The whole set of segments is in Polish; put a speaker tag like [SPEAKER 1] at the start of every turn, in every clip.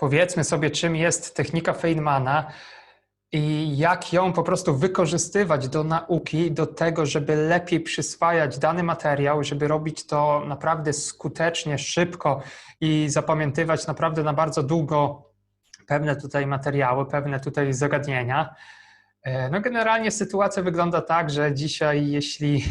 [SPEAKER 1] powiedzmy sobie, czym jest technika Feynmana i jak ją po prostu wykorzystywać do nauki, do tego, żeby lepiej przyswajać dany materiał, żeby robić to naprawdę skutecznie, szybko i zapamiętywać naprawdę na bardzo długo pewne tutaj materiały, pewne tutaj zagadnienia. E, no generalnie sytuacja wygląda tak, że dzisiaj jeśli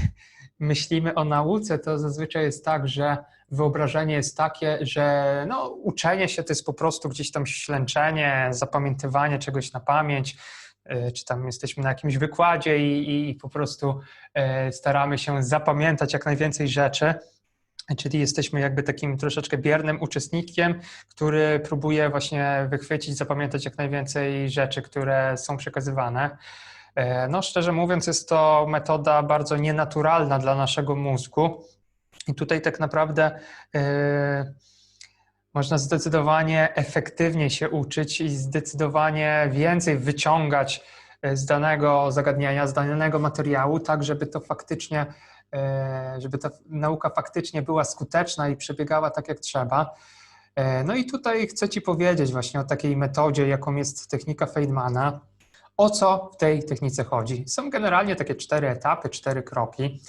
[SPEAKER 1] myślimy o nauce, to zazwyczaj jest tak, że wyobrażenie jest takie, że no, uczenie się to jest po prostu gdzieś tam ślęczenie, zapamiętywanie czegoś na pamięć, e, czy tam jesteśmy na jakimś wykładzie i, i po prostu e, staramy się zapamiętać jak najwięcej rzeczy. Czyli jesteśmy jakby takim troszeczkę biernym uczestnikiem, który próbuje właśnie wychwycić, zapamiętać jak najwięcej rzeczy, które są przekazywane. E, no, szczerze mówiąc, jest to metoda bardzo nienaturalna dla naszego mózgu. I tutaj tak naprawdę yy, można zdecydowanie efektywniej się uczyć i zdecydowanie więcej wyciągać e, z danego zagadnienia, z danego materiału, tak żeby to faktycznie, żeby ta nauka faktycznie była skuteczna i przebiegała tak jak trzeba. No i tutaj chcę Ci powiedzieć właśnie o takiej metodzie, jaką jest technika Feynmana. O co w tej technice chodzi? Są generalnie takie cztery etapy, cztery kroki.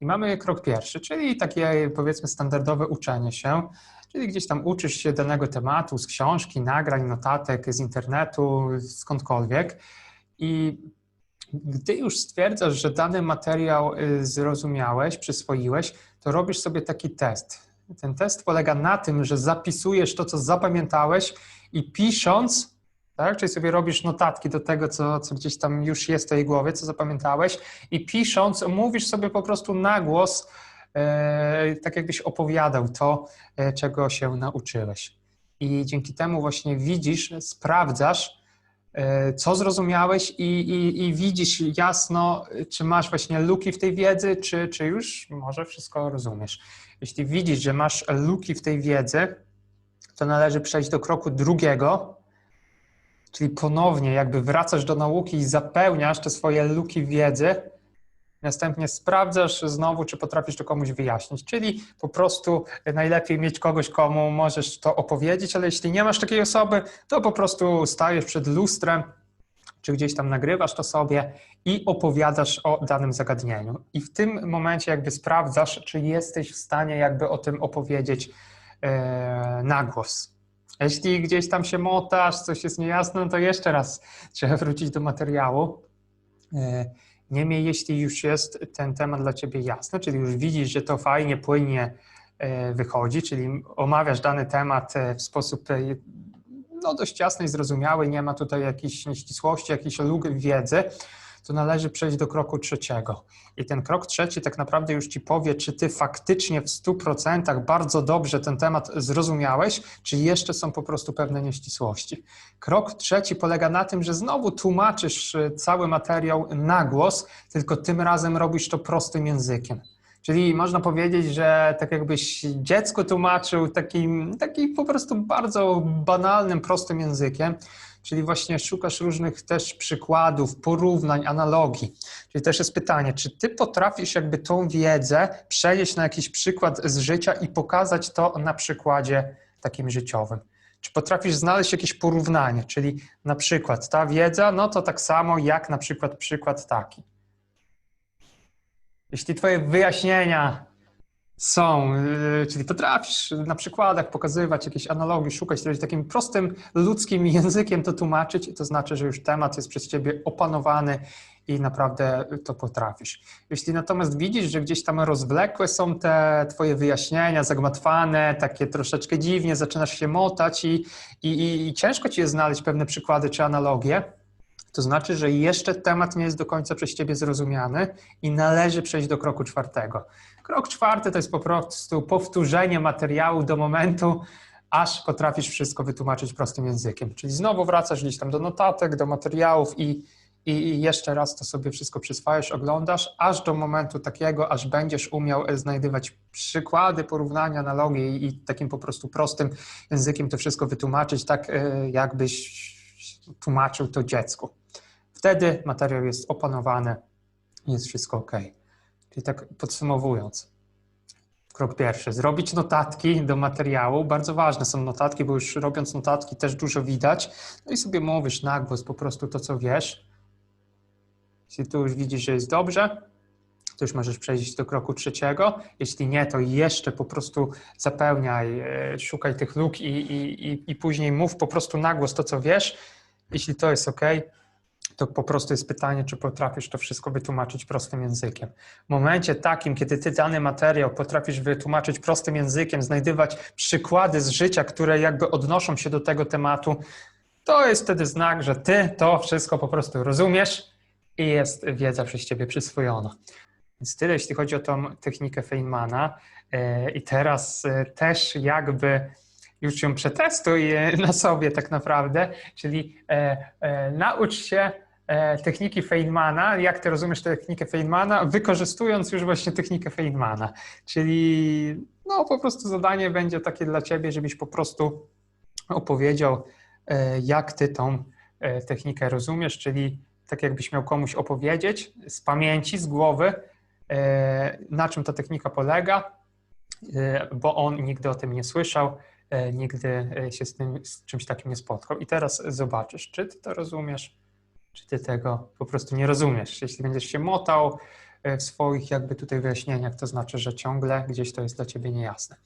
[SPEAKER 1] I mamy krok pierwszy, czyli takie powiedzmy standardowe uczenie się, czyli gdzieś tam uczysz się danego tematu z książki, nagrań, notatek, z internetu, skądkolwiek. I gdy już stwierdzasz, że dany materiał y, zrozumiałeś, przyswoiłeś, to robisz sobie taki test. Ten test polega na tym, że zapisujesz to, co zapamiętałeś i pisząc tak? Czyli sobie robisz notatki do tego, co, co gdzieś tam już jest w twojej głowie, co zapamiętałeś i pisząc, mówisz sobie po prostu na głos, e, tak jakbyś opowiadał to, e, czego się nauczyłeś. I dzięki temu właśnie widzisz, sprawdzasz, e, co zrozumiałeś i, i, i widzisz jasno, czy masz właśnie luki w tej wiedzy, czy, czy już może wszystko rozumiesz. Jeśli widzisz, że masz luki w tej wiedzy, to należy przejść do kroku drugiego, Czyli ponownie jakby wracasz do nauki i zapełniasz te swoje luki wiedzy, następnie sprawdzasz znowu, czy potrafisz to komuś wyjaśnić. Czyli po prostu najlepiej mieć kogoś, komu możesz to opowiedzieć, ale jeśli nie masz takiej osoby, to po prostu stajesz przed lustrem, czy gdzieś tam nagrywasz to sobie i opowiadasz o danym zagadnieniu. I w tym momencie jakby sprawdzasz, czy jesteś w stanie jakby o tym opowiedzieć e, na głos. Jeśli gdzieś tam się motasz, coś jest niejasne, no to jeszcze raz trzeba wrócić do materiału. E, niemniej, jeśli już jest ten temat dla Ciebie jasny, czyli już widzisz, że to fajnie, płynnie e, wychodzi, czyli omawiasz dany temat e, w sposób no, dość jasny i zrozumiały, nie ma tutaj jakichś nieścisłości, jakichś luk wiedzy, to należy przejść do kroku trzeciego. I ten krok trzeci tak naprawdę już ci powie, czy ty faktycznie w 100% bardzo dobrze ten temat zrozumiałeś, czy jeszcze są po prostu pewne nieścisłości. Krok trzeci polega na tym, że znowu tłumaczysz y, cały materiał na głos, tylko tym razem robisz to prostym językiem. Czyli można powiedzieć, że tak jakbyś dziecko tłumaczył takim, takim po prostu bardzo banalnym, prostym językiem czyli właśnie szukasz różnych też przykładów, porównań, analogii. Czyli też jest pytanie, czy ty potrafisz jakby tą wiedzę przenieść na jakiś przykład z życia i pokazać to na przykładzie takim życiowym? Czy potrafisz znaleźć jakieś porównanie, czyli na przykład ta wiedza, no to tak samo jak na przykład przykład taki. Jeśli twoje wyjaśnienia są, y, czyli potrafisz na przykładach pokazywać jakieś analogii, szukać czegoś takim prostym ludzkim językiem to tłumaczyć, to znaczy, że już temat jest przez ciebie opanowany i naprawdę to potrafisz. Jeśli natomiast widzisz, że gdzieś tam rozwlekłe są te twoje wyjaśnienia, zagmatwane, takie troszeczkę dziwnie, zaczynasz się motać i, i, i ciężko ci jest znaleźć pewne przykłady czy analogie, to znaczy, że jeszcze temat nie jest do końca przez ciebie zrozumiany i należy przejść do kroku czwartego. Krok czwarty to jest po prostu powtórzenie materiału do momentu, aż potrafisz wszystko wytłumaczyć prostym językiem. Czyli znowu wracasz gdzieś tam do notatek, do materiałów i, i jeszcze raz to sobie wszystko przyswajasz, oglądasz, aż do momentu takiego, aż będziesz umiał znajdywać przykłady, porównania, analogie i, i takim po prostu prostym językiem to wszystko wytłumaczyć, tak e, jakbyś tłumaczył to dziecku. Wtedy materiał jest opanowany, jest wszystko ok. Czyli tak podsumowując, Krok pierwszy, zrobić notatki do materiału. Bardzo ważne są notatki, bo już robiąc notatki też dużo widać. No i sobie mówisz na głos po prostu to, co wiesz. Jeśli tu już widzisz, że jest dobrze, to już możesz przejść do kroku trzeciego. Jeśli nie, to jeszcze po prostu zapełniaj, e, szukaj tych luk i, i, i, i później mów po prostu na głos to, co wiesz. Jeśli to jest ok, to po prostu jest pytanie, czy potrafisz to wszystko wytłumaczyć prostym językiem. W momencie takim, kiedy ty dany materiał potrafisz wytłumaczyć prostym językiem, znajdywać przykłady z życia, które jakby odnoszą się do tego tematu, to jest wtedy znak, że ty to wszystko po prostu rozumiesz i jest wiedza przez ciebie przyswojona. Więc tyle, jeśli chodzi o tą technikę Feynmana. E, I teraz e, też jakby już ją przetestuj na sobie tak naprawdę, czyli e, e, naucz się e, techniki Feynmana, jak ty rozumiesz technikę Feynmana, wykorzystując już właśnie technikę Feynmana. Czyli no po prostu zadanie będzie takie dla ciebie, żebyś po prostu opowiedział, e, jak ty tą e, technikę rozumiesz, czyli tak jakbyś miał komuś opowiedzieć z pamięci, z głowy, na czym ta technika polega, bo on nigdy o tym nie słyszał, nigdy e, się z, tym, z czymś takim nie spotkał. I teraz zobaczysz, czy ty to rozumiesz, czy ty tego po prostu nie rozumiesz. Jeśli będziesz się motał e, w swoich jakby tutaj wyjaśnieniach, to znaczy, że ciągle gdzieś to jest dla ciebie niejasne.